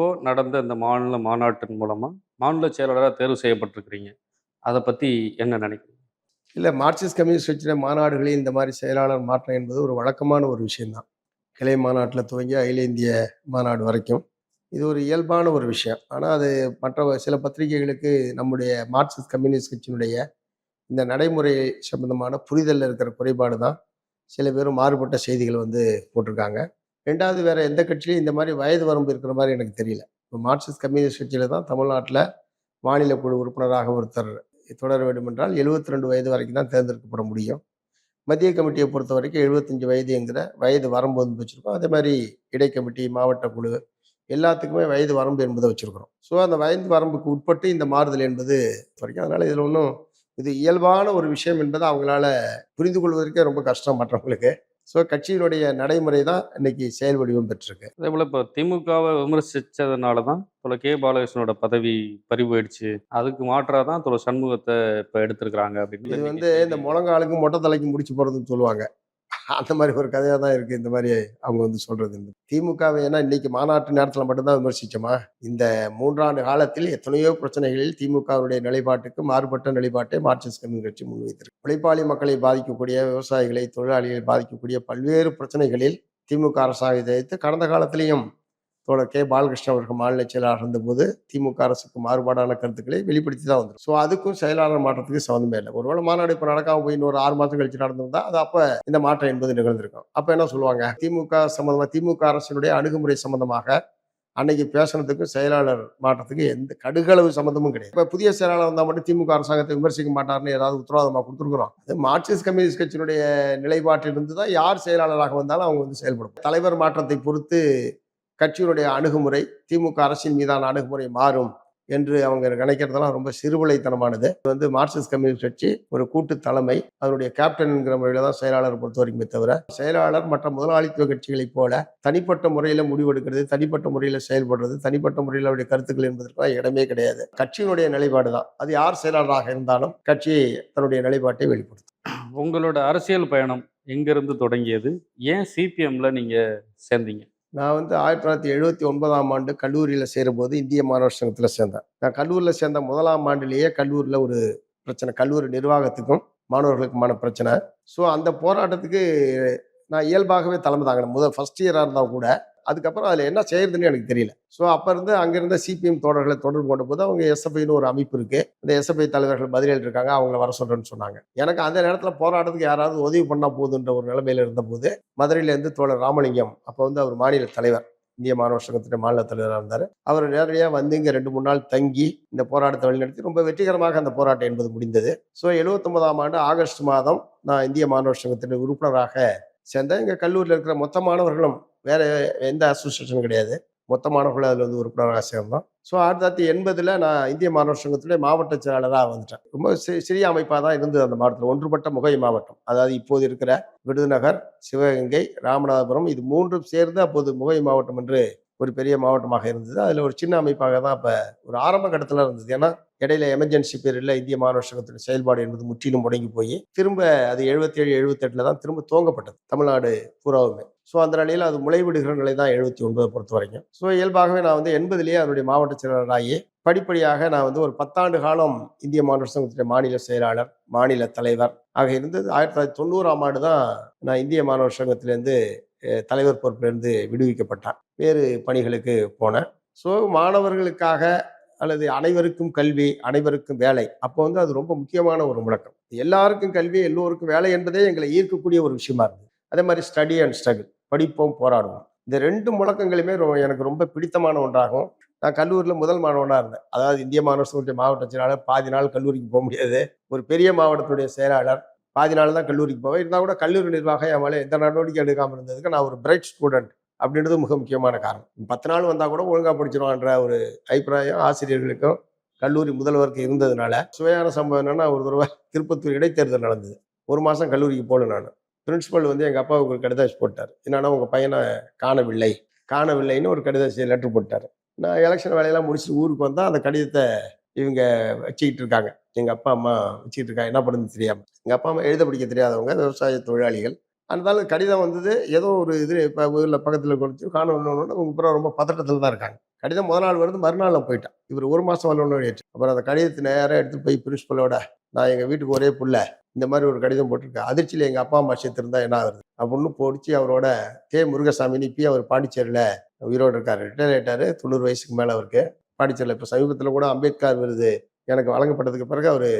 இப்போது நடந்த இந்த மாநில மாநாட்டின் மூலமாக மாநில செயலாளராக தேர்வு செய்யப்பட்டிருக்கிறீங்க. அதை பற்றி என்ன நினைக்கிறீங்க? இல்லை மார்க்சிஸ்ட் கம்யூனிஸ்ட் கட்சியின மாநாடுகளில் இந்த மாதிரி செயலாளர் மாற்றம் என்பது ஒரு வழக்கமான ஒரு விஷயம்தான். கிளை மாநாட்டில் துவங்கி அகில இந்திய மாநாடு வரைக்கும். இது ஒரு இயல்பான ஒரு விஷயம். ஆனால் அது மற்ற சில பத்திரிகைகளுக்கு நம்முடைய மார்க்சிஸ்ட் கம்யூனிஸ்ட் கட்சியினுடைய இந்த நடைமுறை சம்பந்தமான புரிதலில் இருக்கிற குறைபாடு தான் சில பேரும் மாறுபட்ட செய்திகள் வந்து போட்டிருக்காங்க. ரெண்டாவது வேற எந்த கட்சியிலையும் இந்த மாதிரி வயது வரம்பு இருக்கிற மாதிரி எனக்கு தெரியல. இப்போ மார்க்சிஸ்ட் கம்யூனிஸ்ட் கட்சியில் தான் தமிழ்நாட்டில் மாநில குழு உறுப்பினராக ஒருத்தர் தொடர வேண்டும் என்றால் 72 ரெண்டு வயது வரைக்கும் தான் தேர்ந்தெடுக்கப்பட முடியும். மத்திய கமிட்டியை பொறுத்த வரைக்கும் 75 வயது என்கிற வயது வரம்பு வந்து வச்சுருக்கோம். அதே மாதிரி இடை கமிட்டி மாவட்ட குழு எல்லாத்துக்குமே வயது வரம்பு என்பதை வச்சுருக்கிறோம். ஸோ அந்த வயது வரம்புக்கு உட்பட்டு இந்த மாறுதல் என்பது வரைக்கும். அதனால் இதில் ஒன்றும் இது இயல்பான ஒரு விஷயம் என்பதை அவங்களால புரிந்து கொள்வதற்கே ரொம்ப கஷ்டம் மற்றவங்களுக்கு ஸோ கட்சியினுடைய நடைமுறை தான் இன்னைக்கு செயல் வடிவம் பெற்றிருக்கு. அதே போல இப்போ திமுகவை விமர்சிச்சதுனால தான் தொலை கே. பாலகிருஷ்ணனோட பதவி பறிபோயிடுச்சு. அதுக்கு மாற்றாக தான் தொலை சண்முகத்தை இப்போ எடுத்திருக்கிறாங்க அப்படின்னு இது வந்து இந்த முழங்காலுக்கு மொட்டை தலைக்கு முடிச்சு போறதுன்னு சொல்லுவாங்க. அந்த மாதிரி ஒரு கதையாக தான் இருக்குது இந்த மாதிரி அவங்க வந்து சொல்கிறது திமுகவை ஏன்னா இன்னைக்கு மாநாட்டு நேரத்தில் மட்டும்தான் விமர்சித்தோமா இந்த மூன்றாண்டு காலத்தில் எத்தனையோ பிரச்சனைகளில் திமுகவுடைய நிலைப்பாட்டுக்கு மாறுபட்ட நிலைப்பாட்டை மார்க்சிஸ்ட் கம்யூனிஸ்ட் கட்சி முன்வைத்திருக்கு. உழைப்பாளி மக்களை பாதிக்கக்கூடிய விவசாயிகளை தொழிலாளிகளை பாதிக்கக்கூடிய பல்வேறு பிரச்சனைகளில் திமுக அரசாங்கத்தை எதிர்த்து கடந்த காலத்திலையும் தோழர் கே பாலகிருஷ்ணன் அவர்கள் மாநில செயலாளர் இருந்தபோது திமுக அரசுக்கு மாறுபாடான கருத்துக்களை வெளிப்படுத்தி தான் வந்தது ஸோ அதுக்கும் செயலாளர் மாற்றத்துக்கு சம்மந்தமே இல்லை. ஒருவேளை மாநாடு இப்போ நடக்காம போய் இன்னொரு ஆறு மாதம் கழிச்சு நடந்திருந்தா அது அப்போ இந்த மாற்றம் என்பது நிகழ்ந்திருக்கும். அப்போ என்ன சொல்லுவாங்க? திமுக சம்மந்தமாக திமுக அரசினுடைய அணுகுமுறை சம்மந்தமாக அன்னைக்கு பேசுனதுக்கும் செயலாளர் மாற்றத்துக்கு எந்த கடுகளவு சம்மந்தமும் கிடையாது. இப்போ புதிய செயலாளர் வந்தால் மட்டும் திமுக அரசாங்கத்தை விமர்சிக்க மாட்டார்னு ஏதாவது உத்தரவாதமாக கொடுத்துருக்குறோம். அது மார்க்சிஸ்ட் கம்யூனிஸ்ட் கட்சியினுடைய நிலைப்பாட்டிலிருந்து தான் யார் செயலாளராக வந்தாலும் அவங்க வந்து செயல்படும் தலைவர் மாற்றத்தை பொறுத்து கட்சியினுடைய அணுகுமுறை திமுக அரசின் மீதான அணுகுமுறை மாறும் என்று அவங்க நினைக்கிறதெல்லாம் ரொம்ப சிறுபிளைத்தனமானது இது வந்து மார்க்சிஸ்ட் கம்யூனிஸ்ட் கட்சி ஒரு கூட்டு தலைமை. அதனுடைய கேப்டன்ங்கிற முறையில் தான் செயலாளர் பொறுத்த வரைக்குமே தவிர செயலாளர் மற்ற முதலாளித்துவ கட்சிகளைப் போல தனிப்பட்ட முறையில் முடிவெடுக்கிறது தனிப்பட்ட முறையில் செயல்படுறது தனிப்பட்ட முறையில் அவருடைய கருத்துக்கள் என்பதற்கெல்லாம் இடமே கிடையாது. கட்சியினுடைய நிலைப்பாடு தான். அது யார் செயலாளராக இருந்தாலும் கட்சி தன்னுடைய நிலைப்பாட்டை வெளிப்படுத்தும். உங்களோட அரசியல் பயணம் எங்கிருந்து தொடங்கியது? ஏன் சிபிஎம்ல நீங்க சேர்ந்தீங்க? நான் வந்து ஆயிரத்தி தொள்ளாயிரத்தி எழுபத்தி ஒன்பதாம் ஆண்டு கல்லூரியில் சேரும்போது இந்திய மாணவர் சங்கத்தில் சேர்ந்தேன். நான் கல்லூரியில் சேர்ந்த முதலாம் ஆண்டிலேயே கல்லூரியில் ஒரு பிரச்சனை கல்லூரி நிர்வாகத்துக்கும் மாணவர்களுக்குமான பிரச்சனை. ஸோ அந்த போராட்டத்துக்கு நான் இயல்பாகவே தலைமை தாங்கினேன் முதல் ஃபர்ஸ்ட் இயராக இருந்தால் கூட அதுக்கப்புறம் அதில் என்ன செய்யறதுன்னு எனக்கு தெரியல. ஸோ அப்போ இருந்து அங்கேருந்து சிபிஎம் தோழர்களை தொடர்பு கொண்ட போது அவங்க எஸ்எஃப்ஐன்னு ஒரு அமைப்பு இருக்குது அந்த எஸ்எஃப்ஐ தலைவர்கள் பதிலில் இருக்காங்க அவங்கள வர சொல்கிறேன்னு சொன்னாங்க. எனக்கு அந்த நேரத்தில் போராட்டத்துக்கு யாராவது உதவி பண்ணால் போதுன்ற ஒரு நிலைமையில் இருந்தபோது மதுரையிலேருந்து தோழர் ராமலிங்கம் அப்போ வந்து அவர் மாநில தலைவர் இந்திய மாணவர் சங்கத்தின் மாநில தலைவராக இருந்தார். அவர் நேரடியாக வந்து இங்கே ரெண்டு மூணு நாள் தங்கி இந்த போராட்டத்தை வழிநடத்தி ரொம்ப வெற்றிகரமாக அந்த போராட்டம் என்பது முடிந்தது. ஸோ எழுபத்தொன்பதாம் ஆண்டு ஆகஸ்ட் மாதம் நான் இந்திய மாணவர் சங்கத்தின் உறுப்பினராக சேர்ந்தேன். எங்கள் கல்லூரியில் இருக்கிற மொத்த மாணவர்களும் வேற எந்த அசோசியேஷனும் கிடையாது. மொத்த மாணவர்கள் அதில் வந்து உறுப்பினராக சேர்ந்தோம். ஸோ ஆயிரத்தி தொள்ளாயிரத்தி எண்பதில் நான் இந்திய மாணவர் சங்கத்துடைய மாவட்ட செயலாளராக வந்துட்டேன். ரொம்ப சிறிய அமைப்பாக தான் இருந்தது அந்த மாவட்டத்தில். ஒன்றுபட்ட முகை மாவட்டம். அதாவது இப்போது இருக்கிற விருதுநகர் சிவகங்கை ராமநாதபுரம் இது மூன்றும் சேர்ந்து அப்போது முகை மாவட்டம் என்று ஒரு பெரிய மாவட்டமாக இருந்தது. அதில் ஒரு சின்ன அமைப்பாக தான் அப்போ ஒரு ஆரம்ப கட்டத்தில் இருந்தது. ஏன்னா இடையில எமர்ஜென்சி பீரியடில் இந்திய மாணவர் சங்கத்தின் செயல்பாடு என்பது முற்றிலும் முடங்கி போய் திரும்ப அது எழுபத்தேழு எழுபத்தெட்டில் தான் திரும்ப துவங்கப்பட்டது. தமிழ்நாடு பூராவுமே. ஸோ அந்த நிலையில் அது முளைவிடுகிற நிலை தான் எழுபத்தி ஒன்பதை பொறுத்த வரைக்கும் ஸோ இயல்பாகவே நான் வந்து எண்பதுலேயே அதனுடைய மாவட்ட செயலாளராகி படிப்படியாக நான் வந்து ஒரு பத்தாண்டு காலம் இந்திய மாணவர் சங்கத்துடைய மாநில செயலாளர் மாநில தலைவர் ஆக இருந்தது. ஆயிரத்தி தொள்ளாயிரத்தி தொண்ணூறாம் ஆண்டு தான் நான் இந்திய மாணவர் சங்கத்திலேருந்து தலைவர் பொறுப்பிலிருந்து விடுவிக்கப்பட்டேன். வேறு பணிகளுக்கு போனேன். ஸோ மாணவர்களுக்காக அல்லது அனைவருக்கும் கல்வி அனைவருக்கும் வேலை அப்போ வந்து அது ரொம்ப முக்கியமான ஒரு முழக்கம். எல்லாருக்கும் கல்வி எல்லோருக்கும் வேலை என்பதே எங்களை ஈர்க்கக்கூடிய ஒரு விஷயமா இருந்தது. அதே மாதிரி ஸ்டடி அண்ட் ஸ்ட்ரகிள் படிப்போம் போராடுவோம். இந்த ரெண்டு முழக்கங்களுமே எனக்கு ரொம்ப பிடித்தமான ஒன்றாகும். நான் கல்லூரியில் முதல் மாணவனாக இருந்தேன். அதாவது இந்திய மாணவர் சங்கத்துடைய மாவட்ட செயலாளர் பாதி நாள் கல்லூரிக்கு போக முடியாது. ஒரு பெரிய மாவட்டத்துடைய செயலாளர் பாதி நாள் தான் கல்லூரிக்கு போவேன். இருந்தால் கூட கல்லூரி நிர்வாகம் என் மேலே எந்த நடவடிக்கை எடுக்காமல் இருந்ததுக்கு நான் ஒரு பிரைட் ஸ்டூடெண்ட் அப்படின்றது மிக முக்கியமான காரணம். பத்து நாள் வந்தால் கூட ஒழுங்காக படிச்சிருவான்ற ஒரு அபிப்பிராயம் ஆசிரியர்களுக்கும் கல்லூரி முதல்வருக்கு இருந்ததுனால சுவையான சம்பவம் என்னன்னா ஒரு தடவை திருப்பத்தூர் இடைத்தேர்தல் நடந்தது. ஒரு மாதம் கல்லூரிக்கு போகல நான். பிரின்ஸிபல் வந்து எங்கள் அப்பாவுக்கு ஒரு கடிதாசி போட்டார். என்னன்னா உங்கள் பையனை காணவில்லை. காணவில்லைன்னு ஒரு கடிதாசி லெட்டர் போட்டார். நான் எலெக்ஷன் வேலையெல்லாம் முடிச்சுட்டு ஊருக்கு வந்தால் அந்த கடிதத்தை இவங்க வச்சுக்கிட்டு இருக்காங்க. எங்கள் அப்பா அம்மா வச்சுக்கிட்டு இருக்காங்க. என்ன பண்ணுறது தெரியாமல் எங்கள் அப்பா அம்மா எழுத படிக்க தெரியாதவங்க விவசாய தொழிலாளிகள். அதனால கடிதம் வந்தது ஏதோ ஒரு இது இப்போ ஊரில் பக்கத்தில் கொடுத்து காணொன்று அவங்க அப்புறம் ரொம்ப பதட்டத்தில் தான் இருக்காங்க. கடிதம் முதல் நாள் வருது மறுநாள் போயிட்டான். இவர் ஒரு மாதம் வரலன்னு ஏற்று அப்புறம் அந்த கடிதத்தை நேராக எடுத்து போய் பிரின்ஸ்பலோட நான் எங்கள் வீட்டுக்கு ஒரே பிள்ளை. இந்த மாதிரி ஒரு கடிதம் போட்டிருக்கேன். அதிர்ச்சியில் எங்கள் அப்பா அம்மா செத்துருந்தா என்ன ஆகுது அப்படின்னு போடிச்சு அவரோட கே. முருகசாமி இப்பயும் அவர் பாண்டிச்சேரியில் உயிரோடு இருக்காரு. ரிட்டையர் ஆகிட்டார் தொண்ணூறு வயசுக்கு மேலே அவருக்கு பாண்டிச்சேரியில். இப்போ சமீபத்தில் கூட அம்பேத்கர் விருது எனக்கு வழங்கப்பட்டதுக்கு பிறகு அவர்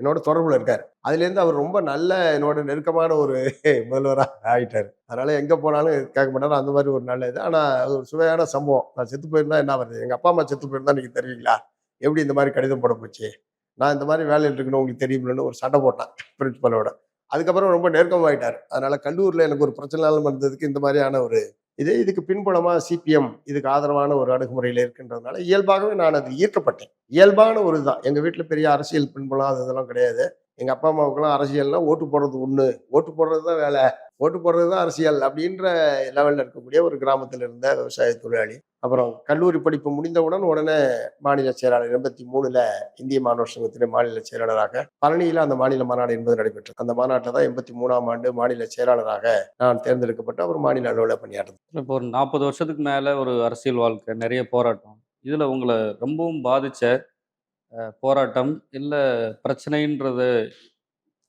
என்னோட தொடர்பில் இருக்கார். அதுலேருந்து அவர் ரொம்ப நல்ல என்னோட நெருக்கமான ஒரு முதல்வராக ஆகிட்டார் அதனால் எங்கே போனாலும் கேட்க மாட்டாலும் அந்த மாதிரி ஒரு நல்ல இது. ஆனால் ஒரு சுவையான சம்பவம். நான் செத்து போயிருந்தா என்ன வருது எங்கள் அப்பா அம்மா செத்து போயிருந்தா நீங்கள் தெரியுங்களா எப்படி இந்த மாதிரி கடிதம் போட போச்சு? நான் இந்த மாதிரி வேலையில் இருக்கணும் உங்களுக்கு தெரியும்னு ஒரு சண்டை போட்டேன் பிரின்சிபலோட அதுக்கப்புறம் ரொம்ப நெருக்கமாயிட்டார். அதனால கல்லூரியில் எனக்கு ஒரு பிரச்சனைனாலும் இருந்ததுக்கு இந்த மாதிரியான ஒரு இது இதுக்கு பின்புலமாக சிபிஎம் இதுக்கு ஆதரவான ஒரு அணுகுமுறையில் இருக்கின்றதுனால இயல்பாகவே நான் அது ஈர்க்கப்பட்டேன். இயல்பான ஒரு இதுதான். எங்கள் வீட்டில் பெரிய அரசியல் பின்புலம் அது இதெல்லாம் கிடையாது. எங்கள் அப்பா அம்மாவுக்கெல்லாம் அரசியல்னால் ஓட்டு போடுறது ஒன்று ஓட்டு போடுறது தான் வேலை. ஓட்டு போடுறது தான் அரசியல் அப்படின்ற லெவலில் இருக்கக்கூடிய ஒரு கிராமத்தில் இருந்த விவசாய தொழிலாளி. அப்புறம் கல்லூரி படிப்பு முடிந்தவுடன் உடனே மாநில செயலாளர் எண்பத்தி மூணுல இந்திய மாணவர் சங்கத்தின் மாநில செயலாளராக பழனியில் அந்த மாநில மாநாடு என்பது நடைபெற்றது. அந்த மாநாட்டில் தான் எண்பத்தி மூணாம் ஆண்டு மாநில செயலாளராக நான் தேர்ந்தெடுக்கப்பட்ட ஒரு மாநில அலுவலக பணியாற்றது இப்போ ஒரு நாற்பது வருஷத்துக்கு மேலே ஒரு அரசியல் வாழ்க்கை நிறைய போராட்டம். இதில் உங்களை ரொம்பவும் பாதித்த போராட்டம் இல்லை பிரச்சனைன்றத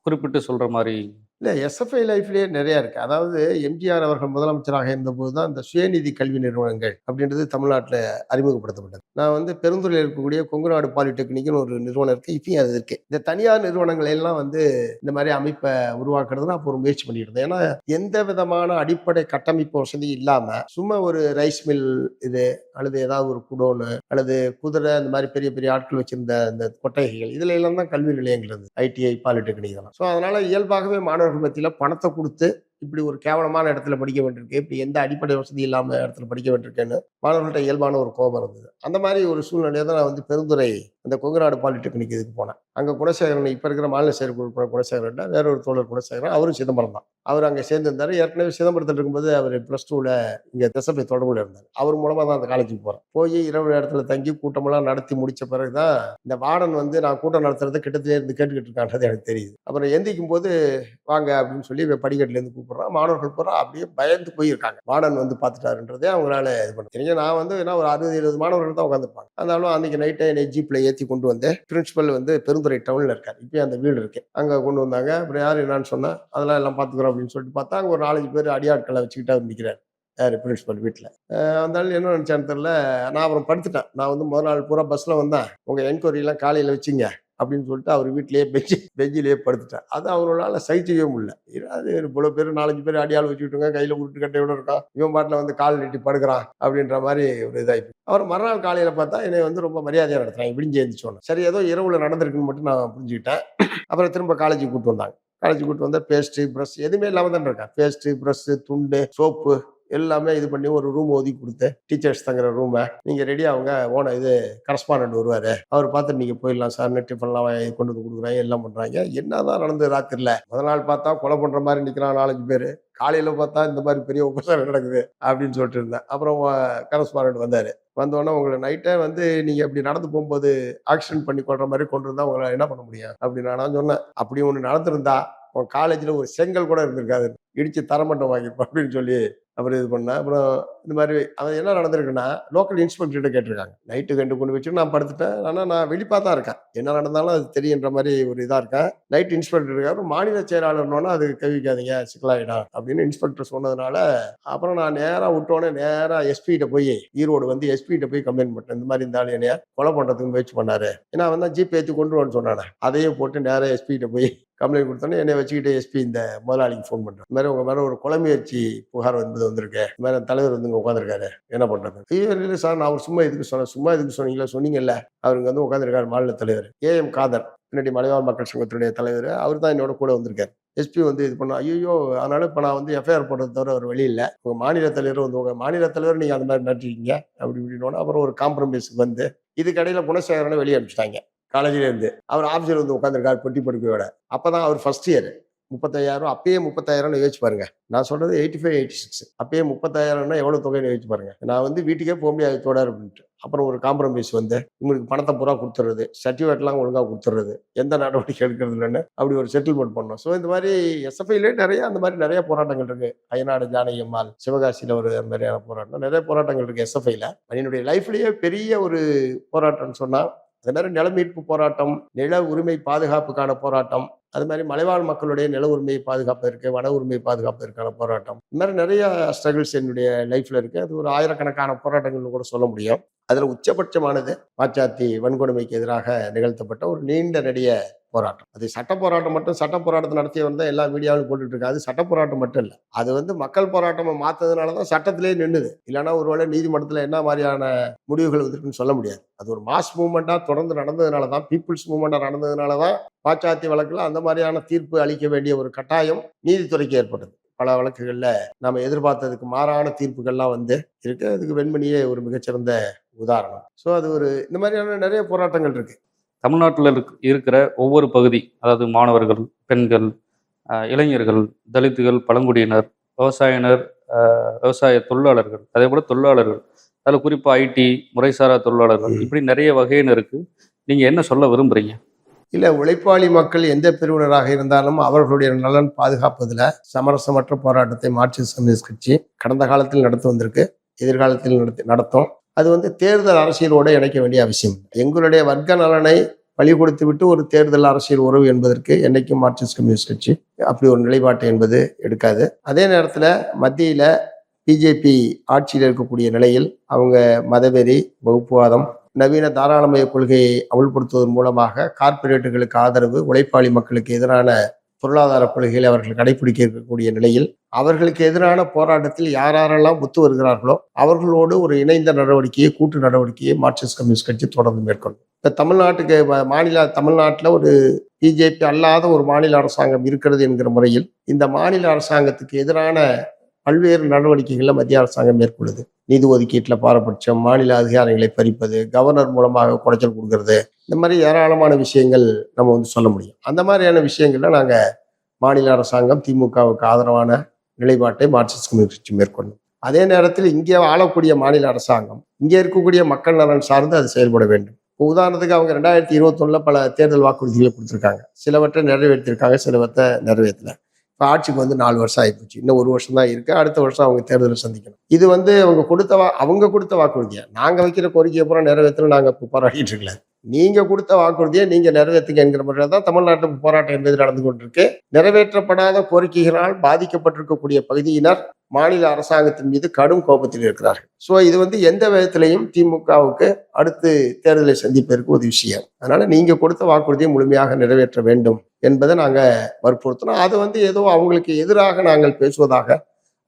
குறிப்பிட்டு சொல்கிற மாதிரி இல்லை எஸ்எஃப்ஐ லைஃப்லேயே நிறையா இருக்குது அதாவது எம்ஜிஆர் அவர்கள் முதலமைச்சராக இருந்தபோது தான் இந்த சுயநிதி கல்வி நிறுவனங்கள் அப்படின்றது தமிழ்நாட்டில் அறிமுகப்படுத்தப்பட்டது. நான் வந்து பெருந்துறையில் இருக்கக்கூடிய கொங்குநாடு பாலிடெக்னிக்னு ஒரு நிறுவனம் இருக்குது இப்பயும் அது இருக்குது இந்த தனியார் நிறுவனங்கள் எல்லாம் வந்து இந்த மாதிரி அமைப்பை உருவாக்குறதுனா அப்போ ஒரு முயற்சி பண்ணிட்டு இருந்தேன். ஏன்னா எந்த விதமான அடிப்படை கட்டமைப்பு வசதி இல்லாமல் சும்மா ஒரு ரைஸ் மில் இது அல்லது ஏதாவது ஒரு குடோனு அல்லது குதிரை இந்த மாதிரி பெரிய பெரிய ஆட்கள் வச்சிருந்த இந்த கொட்டகைகள் இதுல எல்லாம் தான் கல்வி நிலையங்கள் இருந்தது. ஐடிஐ பாலிடெக்னிக் இதெல்லாம். ஸோ அதனால இயல்பாகவே மாணவர்கள் மத்தியில் பணத்தை கொடுத்து இப்படி ஒரு கேவலமான இடத்துல படிக்க வேண்டியிருக்கு. இப்படி எந்த அடிப்படை வசதி இல்லாம இடத்துல படிக்க வேண்டியிருக்கேன்னு மாணவர்கள்ட்ட இயல்பான ஒரு கோபம் இருந்தது. அந்த மாதிரி ஒரு சூழ்நிலையை தான் நான் வந்து பெருந்துரை அந்த கொங்குநாடு பாலிடெக்னிக் இதுக்கு போனேன். அங்கே குணசேகரன் இப்போ இருக்கிற மாநில செயற்குழு உறுப்பினர் குணசேகரன் வேற ஒரு தோழர் குணசேகரன் அவரும் சிதம்பரம் தான். அவர் அங்கே சேர்ந்திருந்தார். ஏற்கனவே சிதம்பரத்தில் இருக்கும்போது அவர் ப்ளஸ் டூவில் இங்கே திசப்பை தொடர்புல இருந்தார். அவர் மூலமாக தான் அந்த காலேஜுக்கு போகிறேன் போய் இரவு நேரத்தில் தங்கி கூட்டமெல்லாம் நடத்தி முடித்த பிறகு தான் இந்த வார்டன் வந்து நான் கூட்டம் நடத்துறது கிட்டத்திலே இருந்து கேட்டுக்கிட்டு இருக்கான்றது எனக்கு தெரியுது. அப்புறம் எந்திக்கும் போது வாங்க அப்படின்னு சொல்லி படிக்கட்டுலேருந்து கூப்பிட்றான். மாணவர்கள் பூரா அப்படியே பயந்து போயிருக்காங்க. வார்டன் வந்து பார்த்துட்டாருன்றதே அவங்களால இது பண்ண தெரிஞ்ச நான் வந்து ஏன்னா ஒரு அறுபது எழுபது மாணவர்கள் தான் உட்காந்துருப்பாங்க அதனாலும் அன்றைக்கி நைட்டே என்னை ஜீப்பில் ஏற்றி கொண்டு வந்து பிரின்சிபல் வந்து பெருந்துறை டவுனில் இருக்கார். இப்போ அந்த வீடு இருக்கு. அங்கே கொண்டு வந்தாங்க. அப்புறம் யார் என்னன்னு சொன்னால் அதெல்லாம் எல்லாம் பார்த்துக்குறோம் அப்படின்னு சொல்லிட்டு பார்த்தா அங்கே ஒரு நாலஞ்சு பேர் அடியாட்களை வச்சுக்கிட்டா நிற்கிறார் யார் பிரின்சிபல் வீட்டில் வந்தாலும் என்ன நினச்சான்னு தெரில நான் அப்புறம் படுத்துட்டேன். நான் வந்து முதல் நாள் பூரா பஸ்ஸில் வந்தேன். உங்கள் என்கொயரிலாம் காலையில் வச்சிங்க. அப்படின்னு சொல்லிட்டு அவர் வீட்டிலேயே பெஞ்சு பெஞ்சிலேயே படுத்துட்டேன் அது அவங்களால சகிச்சவே முடியல. அது இவ்வளோ பேர் நாலஞ்சு பேர் அடியால் வச்சுக்கிட்டுங்க கையில் உருட்டு கட்டையோட இருக்கான் இவன் பாட்டில் வந்து கால் நீட்டி படுக்கிறான் அப்படின்ற மாதிரி ஒரு இதாகி அவர் மறுநாள் காலையில் பார்த்தா என்னை வந்து ரொம்ப மரியாதையாக நடத்துறாங்க. விடிஞ்சு எழுந்திரிச்சோன்னு சரி ஏதோ இரவுல நடந்திருக்குன்னு மட்டும் நான் புரிஞ்சுக்கிட்டேன். அப்புறம் திரும்ப காலேஜுக்கு கூப்பிட்டு வந்தாங்க. காலேஜுக்கு கூப்பிட்டு வந்தால் பேஸ்ட்டு ப்ரஷ் எதுவுமே இல்லாமல் தான் இருக்கேன். பேஸ்ட்டு ப்ரஷ்ஷு துண்டு சோப்பு எல்லாமே இது பண்ணி ஒரு ரூம் ஒதுக்கி கொடுத்து டீச்சர்ஸ் தங்குற ரூமை நீங்கள் ரெடி அவங்க ஓன இது கரஸ்பாண்டன்ட் வருவார். அவர் பார்த்து நீங்கள் போயிடலாம் சார். டிஃபன்லாம் கொண்டு வந்து கொடுக்குறாங்க எல்லாம் பண்ணுறாங்க என்ன தான் நடந்து ராத்திரில? முதல் நாள் பார்த்தா கொலை பண்ணுற மாதிரி நிற்கிறான் நாலஞ்சு பேர். காலையில் பார்த்தா இந்த மாதிரி பெரிய உபசாரம் நடக்குது அப்படின்னு சொல்லிட்டு இருந்தேன். அப்புறம் கரஸ்பாண்டன்ட் வந்தார். வந்தோடனே உங்களை நைட்டே வந்து நீங்கள் இப்படி நடந்து போகும்போது ஆக்சிடென்ட் பண்ணி கொள்ற மாதிரி கொண்டு இருந்தால் உங்களை என்ன பண்ண முடியும்? அப்படின்னு நான் சொன்னேன். அப்படி ஒன்று நடந்திருந்தா உன் காலேஜில் ஒரு செங்கல் கூட இருந்திருக்காது. இடிச்சு தரமட்டம் வாங்கியிருப்போம் அப்படின்னு சொல்லி அப்புறம் இது பண்ணேன் அப்புறம் இந்த மாதிரி அவன் என்ன நடந்திருக்குன்னா லோக்கல் இன்ஸ்பெக்டர்கிட்ட கேட்டிருக்காங்க. நைட்டு ரெண்டு கொண்டு வச்சு நான் படுத்துட்டேன். ஆனால் நான் வெளிப்பாக தான் இருக்கேன். என்ன நடந்தாலும் அது தெரியுன்ற மாதிரி ஒரு இதாக இருக்கேன். நைட் இன்ஸ்பெக்டர் இருக்காரு. மாநில செயலாளர்னோன்னா அது கவிக்காதீங்க சிக்கலாயிடும் அப்படின்னு இன்ஸ்பெக்டர் சொன்னதுனால அப்புறம் நான் நேராக விட்டோன்னே நேராக எஸ்பிகிட்ட போய் ஈரோடு வந்து எஸ்பிகிட்ட போய் கம்ப்ளைண்ட் பண்ணேன் இந்த மாதிரி இருந்தாலும் ஆள் என்னைய கொலை பண்ணுறதுக்கு முயற்சி பண்ணாரு. ஏன்னா அவன் தான் ஜிப் ஏற்றி கொண்டு வான்னு சொன்னானே. அதையே போட்டு நேராக எஸ்பிகிட்ட போய் கம்ப்ளைண்ட் கொடுத்தோன்னே என்னை வச்சுக்கிட்டு எஸ்பி இந்த முதலாளிக்கு ஃபோன் பண்ணுறேன் மாதிரி உங்கள் மேலே ஒரு கொலை புகார் வந்து வந்திருக்கு. இந்த மாதிரி தலைவர் வந்து இங்கே உட்காந்துருக்காரு என்ன பண்ணுறது ஐயோ இல்லை சார் நான் அவர் சும்மா இதுக்கு சொன்னேன்? சும்மா இதுக்கு சொன்னீங்களா சொன்னீங்கல்ல. அவருக்கு வந்து உட்காந்துருக்காரு மாநில தலைவர். ஏஎம் காதர் பின்னாடி மலைவாழ் மக்கள் சங்கத்தினுடைய தலைவர். அவர் தான் என்னோட கூட வந்திருக்காரு. எஸ்பி வந்து இது பண்ண ஐயோ அதனால இப்போ நான் வந்து எஃப்ஐஆர் போடுறது தவிர ஒரு வழி இல்லை. உங்கள் மாநில தலைவர் வந்து உங்கள் மாநில தலைவர் நீங்கள் அந்த மாதிரி நட்டிருக்கீங்க அப்படி இப்படின்னு அப்புறம் ஒரு காம்ப்ரமைஸுக்கு வந்து இதுக்கடையில் குணசேகரனை வெளியே அனுப்பிச்சிட்டாங்க. காலேஜ்லேருந்து. அவர் ஆஃபீஸில் வந்து உட்காந்துருக்காரு பொட்டி படுக்கையோட. அப்பதான் அவர் ஃபர்ஸ்ட் இயர் முப்பத்தாயிரம் அப்பயே முப்பத்தாயிரம்னு யோசிச்சு பாருங்க. நான் சொல்றது எயிட்டி ஃபைவ் எயிட்டி சிக்ஸ் அப்பயே முப்பத்தாயிரம்னா எவ்வளவு தொகைன்னு யோசிச்சு பாருங்க. நான் வந்து வீட்டுக்கே போக முடியாது தொடர் அப்படின்ட்டு. அப்புறம் ஒரு காம்ப்ரமைஸ் வந்து உங்களுக்கு பணத்தை பூரா கொடுத்துறது சர்டிஃபிகேட்லாம் ஒழுங்காக கொடுத்துறது எந்த நடவடிக்கை எடுக்கிறது இல்லைன்னு அப்படி ஒரு செட்டில்மெண்ட் பண்ணோம் ஸோ இந்த மாதிரி எஸ்எஃப்ஐலே நிறைய அந்த மாதிரி நிறைய போராட்டங்கள் இருக்கு. அயநாடு ஜானகி அம்மாள் சிவகாசியில் ஒரு மாதிரியான போராட்டம். நிறைய போராட்டங்கள் இருக்கு எஸ்எஃப்ஐல என்னுடைய லைஃப்லேயே பெரிய ஒரு போராட்டம்னு சொன்னால் அது மாதிரி நில மீட்பு போராட்டம் நில உரிமை பாதுகாப்புக்கான போராட்டம் அது மாதிரி மலைவாழ் மக்களுடைய நில உரிமையை பாதுகாப்பதற்கு வன உரிமை பாதுகாப்பதற்கான போராட்டம். இந்த மாதிரி நிறைய ஸ்ட்ரகிள்ஸ் என்னுடைய லைஃப்ல இருக்கு. அது ஒரு ஆயிரக்கணக்கான போராட்டங்கள்னு கூட சொல்ல முடியும். அதில் உச்சபட்சமானது பாச்சாத்தி வன்கொடுமைக்கு எதிராக நிகழ்த்தப்பட்ட ஒரு நீண்ட நெடிய போராட்டம். அது சட்ட போராட்டம் மட்டும் சட்ட போராட்டத்தை நடத்திய தான் எல்லா மீடியாவிலும் போட்டுட்டு இருக்காது சட்ட போராட்டம் மட்டும் இல்லை. அது வந்து மக்கள் போராட்டமாக மாற்றதுனால தான் சட்டத்திலே நின்றுது இல்லைன்னா ஒருவேளை நீதிமன்றத்தில் என்ன மாதிரியான முடிவுகள் வந்துருக்குன்னு சொல்ல முடியாது. அது ஒரு மாஸ் மூவ்மெண்ட்டாக தொடர்ந்து நடந்ததுனால தான் பீப்புள்ஸ் மூவ்மெண்ட்டாக நடந்ததுனால தான் பாச்சாத்தி வழக்கில் அந்த மாதிரியான தீர்ப்பு அளிக்க வேண்டிய ஒரு கட்டாயம் நீதித்துறைக்கு ஏற்பட்டது. பல வழக்குகளில் நம்ம எதிர்பார்த்ததுக்கு மாறான தீர்ப்புகள்லாம் வந்து இருக்கு. அதுக்கு வெண்மணியே ஒரு மிகச்சிறந்த உதாரணம். ஸோ அது ஒரு இந்த மாதிரியான நிறைய போராட்டங்கள் இருக்கு. தமிழ்நாட்டில் இருக் இருக்கிற ஒவ்வொரு பகுதி அதாவது மாணவர்கள் பெண்கள் இளைஞர்கள் தலித்துகள் பழங்குடியினர் விவசாயினர் விவசாய தொழிலாளர்கள் அதே போல தொழிலாளர்கள் அதில் குறிப்பாக ஐடி முறைசாரா தொழிலாளர்கள். இப்படி நிறைய வகையினருக்கு நீங்கள் என்ன சொல்ல விரும்புறீங்க? இல்ல உழைப்பாளி மக்கள் எந்த பிரிவினராக இருந்தாலும் அவர்களுடைய நலன் பாதுகாப்பதில் சமரசமற்ற போராட்டத்தை மார்க்சிஸ்ட் கம்யூனிஸ்ட் கட்சி கடந்த காலத்தில் நடத்தி வந்திருக்கு எதிர்காலத்தில் நடத்தி நடத்தும். அது வந்து தேர்தல் அரசியலோடு இணைக்க வேண்டிய அவசியம். எங்களுடைய வர்க்க நலனை பழி கொடுத்து விட்டு ஒரு தேர்தல் அரசியல் உறவு என்பதற்கு என்றைக்கும் மார்க்சிஸ்ட் கம்யூனிஸ்ட் கட்சி அப்படி ஒரு நிலைப்பாட்டை என்பது எடுக்காது. அதே நேரத்தில் மத்தியில் பிஜேபி ஆட்சியில் இருக்கக்கூடிய நிலையில் அவங்க மதவெறி வகுப்புவாதம் நவீன தாராளமய கொள்கையை அமல்படுத்துவதன் மூலமாக கார்ப்பரேட்டுகளுக்கு ஆதரவு உழைப்பாளி மக்களுக்கு எதிரான பொருளாதார கொள்கைகளை அவர்கள் கடைபிடிக்க இருக்கக்கூடிய நிலையில் அவர்களுக்கு எதிரான போராட்டத்தில் யார் யாரெல்லாம் ஒத்து வருகிறார்களோ அவர்களோடு ஒரு இணைந்த நடவடிக்கையை கூட்டு நடவடிக்கையை மார்க்சிஸ்ட் கம்யூனிஸ்ட் கட்சி தொடர்ந்து மேற்கொள்ளும். இப்போ தமிழ்நாட்டுக்கு மாநில தமிழ்நாட்டில் ஒரு பிஜேபி அல்லாத ஒரு மாநில அரசாங்கம் இருக்கிறது என்கிற முறையில் இந்த மாநில அரசாங்கத்துக்கு எதிரான பல்வேறு நடவடிக்கைகளை மத்திய அரசாங்கம் மேற்கொள்ளுது. நிதி ஒதுக்கீட்டில் பாரபட்சம் மாநில அதிகாரங்களை பறிப்பது கவர்னர் மூலமாக குறைச்சல் கொடுக்கறது இந்த மாதிரி ஏராளமான விஷயங்கள் நம்ம வந்து சொல்ல முடியும். அந்த மாதிரியான விஷயங்களில் நாங்கள் மாநில அரசாங்கம் திமுகவுக்கு ஆதரவான நிலைப்பாட்டை மார்க்சிஸ்ட் கம்யூனிஸ்ட் மேற்கொள்ளும். அதே நேரத்தில் இங்கே ஆளக்கூடிய மாநில அரசாங்கம் இங்கே இருக்கக்கூடிய மக்கள் நலன் சார்ந்து அது செயல்பட வேண்டும். இப்போ உதாரணத்துக்கு அவங்க ரெண்டாயிரத்தி இருபத்தொன்னில் பல தேர்தல் வாக்குறுதிகளை கொடுத்துருக்காங்க. சிலவற்றை நிறைவேற்றிருக்காங்க சிலவற்றை நிறைவேற்றல. இப்போ ஆட்சிக்கு வந்து நாலு வருஷம் ஆயிப்போச்சு. இன்னும் ஒரு வருஷம் தான் இருக்கு. அடுத்த வருஷம் அவங்க தேர்தலை சந்திக்கணும். இது வந்து அவங்க கொடுத்த வா அவங்க கொடுத்த வாக்குறுதியா? நாங்கள் வைக்கிற கோரிக்கையை பூரா நிறைவேற்றணும் நாங்கள் இப்போ போராடிட்டு இருக்கல. நீங்கள் கொடுத்த வாக்குறுதியை நீங்கள் நிறைவேற்றுங்க என்கிற முறையில் தான் தமிழ்நாட்டு போராட்டம் என்பது நடந்து கொண்டிருக்கு. நிறைவேற்றப்படாத கோரிக்கைகளால் பாதிக்கப்பட்டிருக்கக்கூடிய பகுதியினர் மாநில அரசாங்கத்தின் மீது கடும் கோபத்தில் இருக்கிறார்கள். ஸோ இது வந்து எந்த விதத்திலையும் திமுகவுக்கு அடுத்து தேர்தலை சந்திப்பதற்கு ஒரு விஷயம் அதனால நீங்க கொடுத்த வாக்குறுதியை முழுமையாக நிறைவேற்ற வேண்டும் என்பதை நாங்கள் வற்புறுத்தினோம் அது வந்து ஏதோ அவங்களுக்கு எதிராக நாங்கள் பேசுவதாக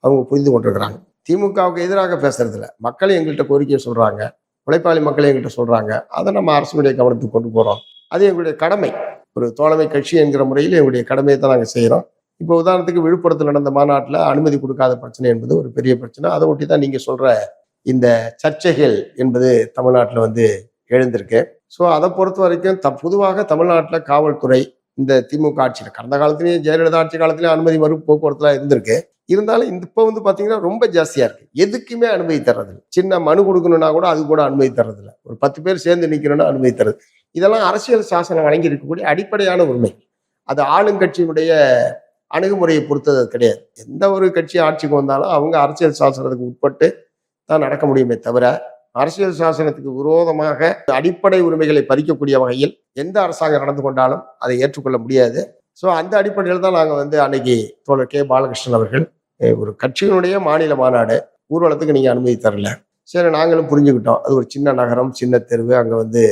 அவங்க புரிந்து கொண்டிருக்கிறாங்க. திமுகவுக்கு எதிராக பேசுறதில்ல. மக்கள் எங்கள்கிட்ட கோரிக்கையை சொல்றாங்க. உழைப்பாளி மக்கள் எங்கள்கிட்ட சொல்றாங்க. அதை நம்ம அரசனுடைய கவனத்துக்கு கொண்டு போறோம். அது எங்களுடைய கடமை. ஒரு தோழமை கட்சி என்கிற முறையில் எங்களுடைய கடமையை தான் நாங்கள் செய்கிறோம் இப்போ உதாரணத்துக்கு விழுப்புரத்தில் நடந்த மாநாட்டில் அனுமதி கொடுக்காத பிரச்சனை என்பது ஒரு பெரிய பிரச்சனை. அதை ஒட்டி தான் நீங்கள் சொல்கிற இந்த சர்ச்சைகள் என்பது தமிழ்நாட்டில் வந்து எழுந்திருக்கு. ஸோ அதை பொறுத்த வரைக்கும் த பொதுவாக தமிழ்நாட்டில் காவல்துறை இந்த திமுக ஆட்சியில் கடந்த காலத்திலேயும் ஜெயலலிதா ஆட்சி காலத்திலேயும் அனுமதி மறுப்பு போக்குவரத்துலாம் இருந்திருக்கு. இருந்தாலும் இந்த இப்போ வந்து பார்த்தீங்கன்னா ரொம்ப ஜாஸ்தியாக இருக்குது எதுக்குமே அனுமதி தர்றது சின்ன மனு கொடுக்கணும்னா கூட அது கூட அனுமதி தர்றதில்ல. ஒரு பத்து பேர் சேர்ந்து நிற்கணும்னா அனுமதி தர்றது. இதெல்லாம் அரசியல் சாசனம் வழங்கி இருக்கக்கூடிய அடிப்படையான உரிமை. அது ஆளுங்கட்சியினுடைய அணுகுமுறையை பொறுத்தது கிடையாது. எந்த ஒரு கட்சி ஆட்சிக்கு வந்தாலும் அவங்க அரசியல் சாசனத்துக்கு உட்பட்டு தான் நடக்க முடியுமே தவிர அரசியல் சாசனத்துக்கு விரோதமாக அடிப்படை உரிமைகளை பறிக்கக்கூடிய வகையில் எந்த அரசாங்கம் நடந்து கொண்டாலும் அதை ஏற்றுக்கொள்ள முடியாது. ஸோ அந்த அடிப்படையில் தான் நாங்கள் வந்து அன்னைக்கு தோழர் கே. பாலகிருஷ்ணன் அவர்கள் ஒரு கட்சியினுடைய மாநில மாநாடு ஊர்வலத்துக்கு நீங்கள் அனுமதி தரல. சரி நாங்களும் புரிஞ்சுக்கிட்டோம். அது ஒரு சின்ன நகரம் சின்ன தெருவு அங்கே வந்து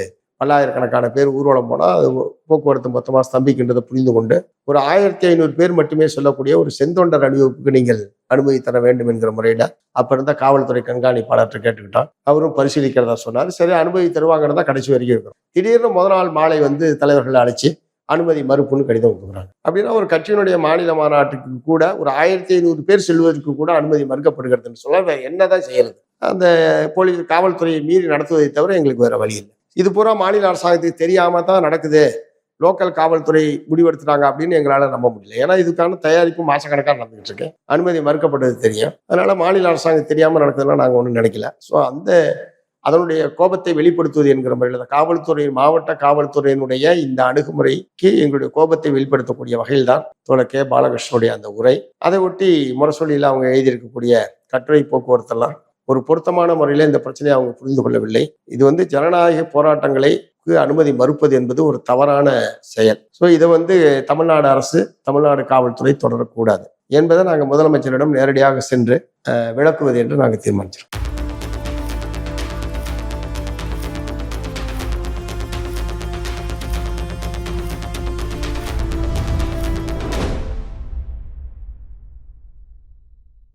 பல்லாயிரக்கணக்கான பேர் ஊர்வலம் போனால் அது போக்குவரத்து மொத்தமாக ஸ்தம்பிக்கின்றதை புரிந்து கொண்டு ஒரு ஆயிரத்தி ஐநூறு பேர் மட்டுமே சொல்லக்கூடிய ஒரு செந்தொண்டர் அணிவகுப்புக்கு நீங்கள் அனுமதி தர வேண்டும் என்கிற முறையில் அப்போ இருந்த காவல்துறை கண்காணிப்பாளர்கிட்ட கேட்டுக்கிட்டான். அவரும் பரிசீலிக்கிறதா சொன்னார். சரி அனுமதி தருவாங்கன்னு தான் கடைசி வரைக்கும் இருக்கிறோம். திடீர்னு முதல் நாள் மாலை வந்து தலைவர்கள் அழைச்சி அனுமதி மறுப்புன்னு கடிதம் கொடுக்குறாங்க. அப்படின்னா ஒரு கட்சியினுடைய மாநில மாநாட்டுக்கு கூட ஒரு ஆயிரத்தி ஐநூறு பேர் செல்வதற்கு கூட அனுமதி மறுக்கப்படுகிறதுன்னு சொல்ல என்னதான் செய்யறது? அந்த போலீஸ் காவல்துறையை மீறி நடத்துவதை தவிர எங்களுக்கு வேற வழி இல்லை. இது பூரா மாநில அரசாங்கத்துக்கு தெரியாம தான் நடக்குது. லோக்கல் காவல்துறை முடிவெடுத்துட்டாங்க அப்படின்னு எங்களால் நம்ப முடியல. ஏன்னா இதுக்கான தயாரிப்பு மாசக்கணக்காக நடந்துகிட்டு இருக்கு அனுமதி மறுக்கப்பட்டது தெரியும். அதனால மாநில அரசாங்கம் தெரியாமல் நடக்குதுலாம் நாங்கள் ஒன்றும் நினைக்கல. ஸோ அந்த அதனுடைய கோபத்தை வெளிப்படுத்துவது என்கிற முறையில் காவல்துறை மாவட்ட காவல்துறையினுடைய இந்த அணுகுமுறைக்கு எங்களுடைய கோபத்தை வெளிப்படுத்தக்கூடிய வகையில் தான் தோழ கே. பாலகிருஷ்ணனுடைய அந்த உரை. அதை ஒட்டி முரசொலியில் அவங்க எழுதியிருக்கக்கூடிய கட்டுரை போக்குவரத்தெல்லாம் ஒரு பொருத்தமான முறையில் இந்த பிரச்சனையை அவங்க புரிந்து கொள்ளவில்லை. இது வந்து ஜனநாயக போராட்டங்களை அனுமதி மறுப்பது என்பது ஒரு தவறான செயல். ஸோ இதை வந்து தமிழ்நாடு அரசு தமிழ்நாடு காவல்துறை தொடரக்கூடாது. என்பதை நாங்கள் முதலமைச்சரிடம் நேரடியாக சென்று விளக்குவது என்று நாங்கள் தீர்மானிச்சிருக்கோம்.